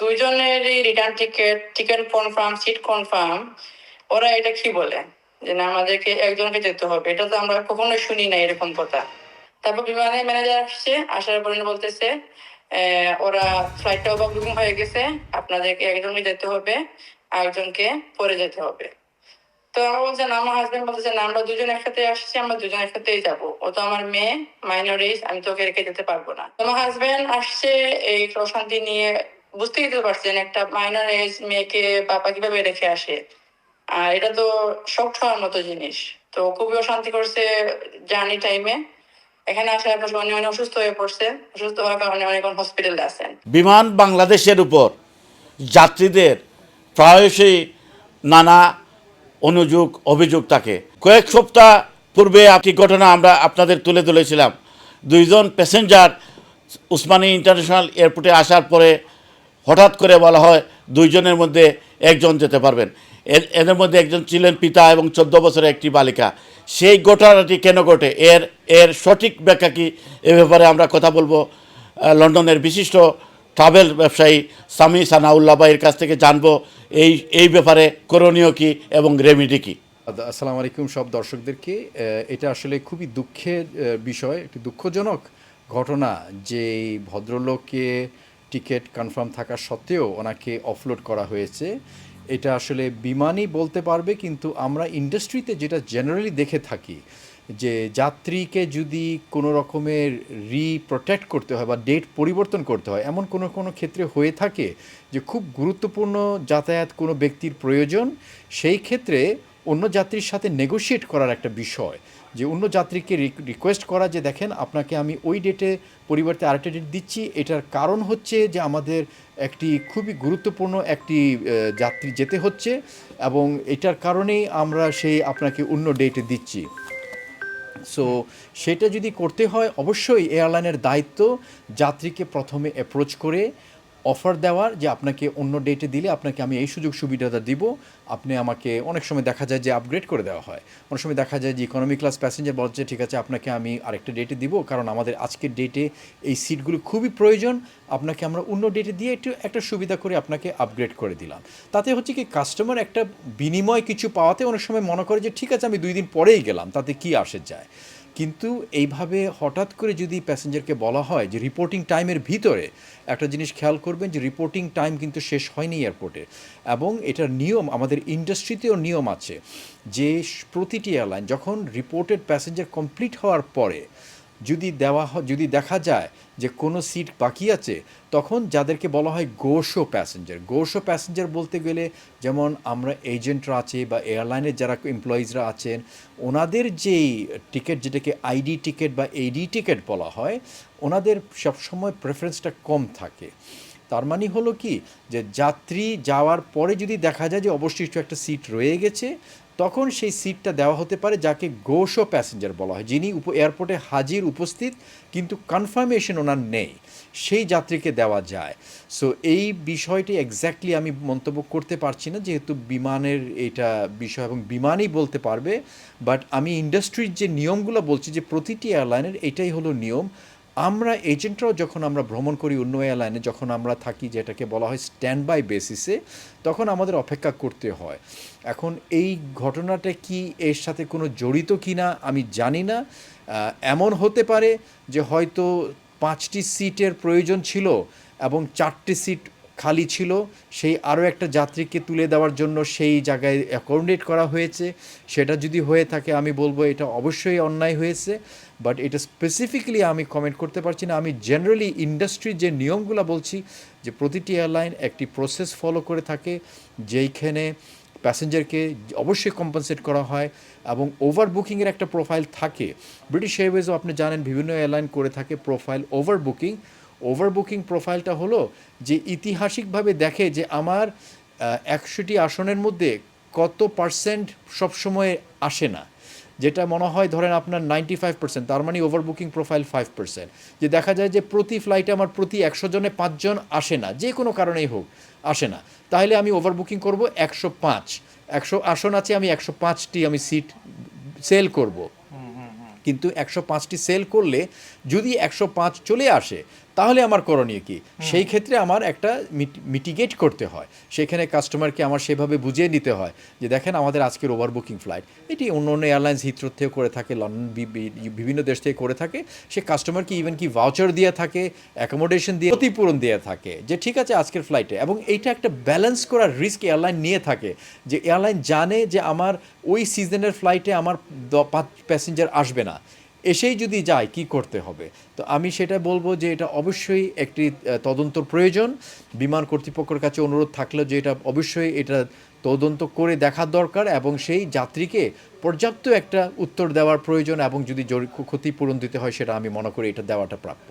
দুইজনেরই return ticket ticket confirm seat confirm ওরা এটা কি বলে? যে না, আমাদেরকে একজনকে যেতে হবে। এটা তো আমরা কখনোই শুনি না এরকম কথা। তারপর বিমানের ম্যানেজার আসছে, আসার পরে বলতেছে ওরা ফ্লাইটটা ওভার বুকিং হয়ে গেছে, আপনাদেরকে একজনকে যেতে হবে, আরেকজনকে পরে যেতে হবে। তো আমার বলছে, না, আমার হাজবেন্ড বলতেছে, না, আমরা দুজন একসাথে আসছি, আমরা দুজন একসাথেই যাব। ও তো আমার মেয়ে মাইনর আমি তোকে রেখে যেতে পারব না। আমার হাজবেন্ড আসছে, এই প্রশান্তি নিয়ে বুঝতেই দিতে পারছেন, একটা মাইনর এজ মেয়েকে বাবা কীভাবে রেখে আসে? আর এটা তো শখ হওয়ার মতো জিনিস। তো খুবই অশান্তি করছে জার্নি টাইমে এখানে আসার পর অনেক অসুস্থ হয়ে পড়ছে। অসুস্থ হওয়ার কারণে অনেক হসপিটালে আছেন। বিমান বাংলাদেশের উপর যাত্রীদের প্রায়শই নানা অনুযোগ, অভিযোগ থাকে। কয়েক সপ্তাহ পূর্বে একটি ঘটনা আমরা আপনাদের তুলে ধরেছিলাম। দুইজন প্যাসেঞ্জার উসমানী ইন্টারন্যাশনাল এয়ারপোর্টে আসার পরে হঠাৎ করে বলা হয় দুইজনের মধ্যে একজন যেতে পারবেন। এদের মধ্যে একজন ছিলেন পিতা এবং চোদ্দ বছরের একটি বালিকা। সেই ঘটনাটি কেন ঘটে? এর এর সঠিক ব্যাখ্যা কি? এ ব্যাপারে আমরা কথা বলব। লন্ডনের বিশিষ্ট ট্রাভেল ব্যবসায়ী সামি সানাউল্লাহ ভাইয়ের কাছ থেকে জানব এই এই ব্যাপারে করণীয় কি এবং রেমিডি কি। আসসালামু আলাইকুম সব দর্শকদেরকে এটা আসলে খুবই দুঃখের বিষয়, একটি দুঃখজনক ঘটনা যে ভদ্রলোককে টিকিট কনফার্ম থাকা সত্ত্বেও ওনাকে অফলোড করা হয়েছে। এটা আসলে বিমানই বলতে পারবে, কিন্তু আমরা ইন্ডাস্ট্রিতে যেটা জেনারেলি দেখে থাকি, যে যাত্রীকে যদি কোনো রকমের রিপ্রোটেক্ট করতে হয় বা ডেট পরিবর্তন করতে হয়, এমন কোনো কোনো ক্ষেত্রে হয়ে থাকে যে খুব গুরুত্বপূর্ণ যাতায়াত কোনো ব্যক্তির প্রয়োজন, সেই ক্ষেত্রে অন্য যাত্রীর সাথে নেগোশিয়েট করার একটা বিষয়, যে অন্য যাত্রীকে রিকোয়েস্ট করা যে দেখেন আপনাকে আমি ওই ডেটে পরিবর্তে আরেকটা ডেট দিচ্ছি, এটার কারণ হচ্ছে যে আমাদের একটি খুবই গুরুত্বপূর্ণ একটি যাত্রী যেতে হচ্ছে এবং এটার কারণেই আমরা সেই আপনাকে অন্য ডেটে দিচ্ছি। সো সেটা যদি করতে হয়, অবশ্যই এয়ারলাইনের দায়িত্ব যাত্রীকে প্রথমে অ্যাপ্রোচ করে অফার দেওয়ার যে আপনাকে অন্য ডেটে দিলে আপনাকে আমি এই সুযোগ সুবিধাটা দিব। আপনি আমাকে অনেক সময় দেখা যায় যে আপগ্রেড করে দেওয়া হয়। অনেক সময় দেখা যায় যে ইকোনমি ক্লাস প্যাসেঞ্জার বলছে ঠিক আছে, আপনাকে আমি আরেকটা ডেটে দিব। কারণ আমাদের আজকের ডেটে এই সিটগুলো খুবই প্রয়োজন। আপনাকে আমরা অন্য ডেটে দিয়ে একটু, একটা সুবিধা করে আপনাকে আপগ্রেড করে দিলাম। তাতে হচ্ছে কি কাস্টমার একটা বিনিময় কিছু পাওয়াতে অনেক সময় মনে করে যে, ঠিক আছে, আমি দুই দিন পরেই গেলাম। তাতে কি আসে যায়? কিন্তু এইভাবে হঠাৎ করে যদি প্যাসেঞ্জারকে বলা হয় যে রিপোর্টিং টাইমের ভিতরে, একটা জিনিস খেয়াল করবেন যে রিপোর্টিং টাইম কিন্তু শেষ হয়নি এয়ারপোর্টে এবং এটার নিয়ম, আমাদের ইন্ডাস্ট্রিতেও নিয়ম আছে যে প্রতিটি এয়ারলাইন যখন রিপোর্টেড প্যাসেঞ্জার কমপ্লিট হওয়ার পরে যদি দেওয়া যদি দেখা যায় যে কোনো সিট বাকি আছে, তখন যাদেরকে বলা হয় গোশো প্যাসেঞ্জার। গোশো প্যাসেঞ্জার বলতে গেলে যেমন আমরা এজেন্টরা আছে বা এয়ারলাইনের যারা এমপ্লয়িজরা আছেন, ওনাদের যেই টিকিট যেটাকে আইডি টিকিট বা এডি টিকিট বলা হয়, ওনাদের সবসময় প্রেফারেন্সটা কম থাকে। তার মানে হলো কি? যে যাত্রী যাওয়ার পরে যদি দেখা যায় যে অবশিষ্ট একটা সিট রয়ে গেছে তখন সেই সিটটা দেওয়া হতে পারে যাকে গোশো প্যাসেঞ্জার বলা হয়, যিনি উপ এয়ারপোর্টে হাজির উপস্থিত, কিন্তু কনফার্মেশন ওনার নেই। সেই যাত্রীকে দেওয়া যায়। সো এই বিষয়টি এক্স্যাক্টলি আমি মন্তব্য করতে পারছি না, যেহেতু বিমানের এটা বিষয় এবং বিমানই বলতে পারবে। বাট আমি ইন্ডাস্ট্রির যে নিয়মগুলো বলছি, যে প্রতিটি এয়ারলাইনের এটাই হলো নিয়ম। আমরা এজেন্টরাও যখন আমরা ভ্রমণ করি অন্য এয়ারলাইনে যখন আমরা থাকি যেটাকে বলা হয় স্ট্যান্ড বাই বেসিসে তখন আমাদের অপেক্ষা করতে হয়। এখন এই ঘটনাটা কি, এর সাথে কোনো জড়িত কি না আমি জানি না। এমন হতে পারে যে হয়তো পাঁচটি সিটের প্রয়োজন ছিল এবং চারটি সিট খালি ছিল, সেই আরও একটা যাত্রীকে তুলে দেওয়ার জন্য সেই জায়গায় অ্যাকোমোডেট করা হয়েছে। সেটা যদি হয়ে থাকে, আমি বলব এটা অবশ্যই অন্যায় হয়েছে বাট এটা স্পেসিফিক্যালি আমি কমেন্ট করতে পারছি না। আমি জেনারেলি ইন্ডাস্ট্রির যে নিয়মগুলো বলছি, যে প্রতিটি এয়ারলাইন একটি প্রসেস ফলো করে থাকে, যেইখানে প্যাসেঞ্জারকে অবশ্যই কম্পেনসেট করা হয় এবং ওভার বুকিংয়ের একটা প্রোফাইল থাকে। ব্রিটিশ এয়ারওয়েজও আপনি জানেন, বিভিন্ন এয়ারলাইন করে থাকে profile over booking over booking প্রোফাইলটা হলো যে ইতিহাসিকভাবে দেখে যে আমার একশোটি আসনের মধ্যে কত পার্সেন্ট সবসময় আসে না। যেটা মনে হয় ধরেন আপনার নাইনটি ফাইভ পার্সেন্ট তার মানে over booking profile five percent যে দেখা যায় যে প্রতি ফ্লাইটে আমার প্রতি একশো জনে পাঁচজন আসে না যে কোনো কারণেই হোক আসে না। তাহলে আমি ওভার বুকিং করব একশো পাঁচ। একশো আসন আছে আমি একশো পাঁচটি আমি সিট সেল করব। কিন্তু একশো পাঁচটি সেল করলে যদি একশো পাঁচ চলে আসে তাহলে আমার করণীয় কি? সেই ক্ষেত্রে আমার একটা মিটিগেট করতে হয়। সেখানে কাস্টমারকে আমার সেভাবে বুঝিয়ে নিতে হয় যে দেখেন আমাদের আজকের ওভার বুকিং ফ্লাইট এটি অন্য অন্য এয়ারলাইন্স হিথ্রো থেকে করে থাকে লন্ডন বিভিন্ন দেশ থেকে করে থাকে। সে কাস্টমারকে ইভেন কি ভাউচার দিয়ে থাকে অ্যাকোমোডেশন দিয়ে ক্ষতিপূরণ দিয়ে থাকে যে ঠিক আছে আজকের ফ্লাইটে এবং এইটা একটা ব্যালেন্স করার রিস্ক এয়ারলাইন নিয়ে থাকে যে এয়ারলাইন জানে যে আমার ওই সিজনের ফ্লাইটে আমার প্যাসেঞ্জার আসবে না। এসেই যদি যায়, কি করতে হবে? তো আমি সেটা বলব যে এটা অবশ্যই একটি তদন্ত প্রয়োজন। বিমান কর্তৃপক্ষের কাছে অনুরোধ থাকলে যে এটা অবশ্যই এটা তদন্ত করে দেখা দরকার এবং সেই যাত্রীকে পর্যাপ্ত একটা উত্তর দেওয়ার প্রয়োজন এবং যদি ক্ষতিপূরণ দিতে হয় সেটা আমি মনে করি এটা দেওয়াটা প্রাপ্য।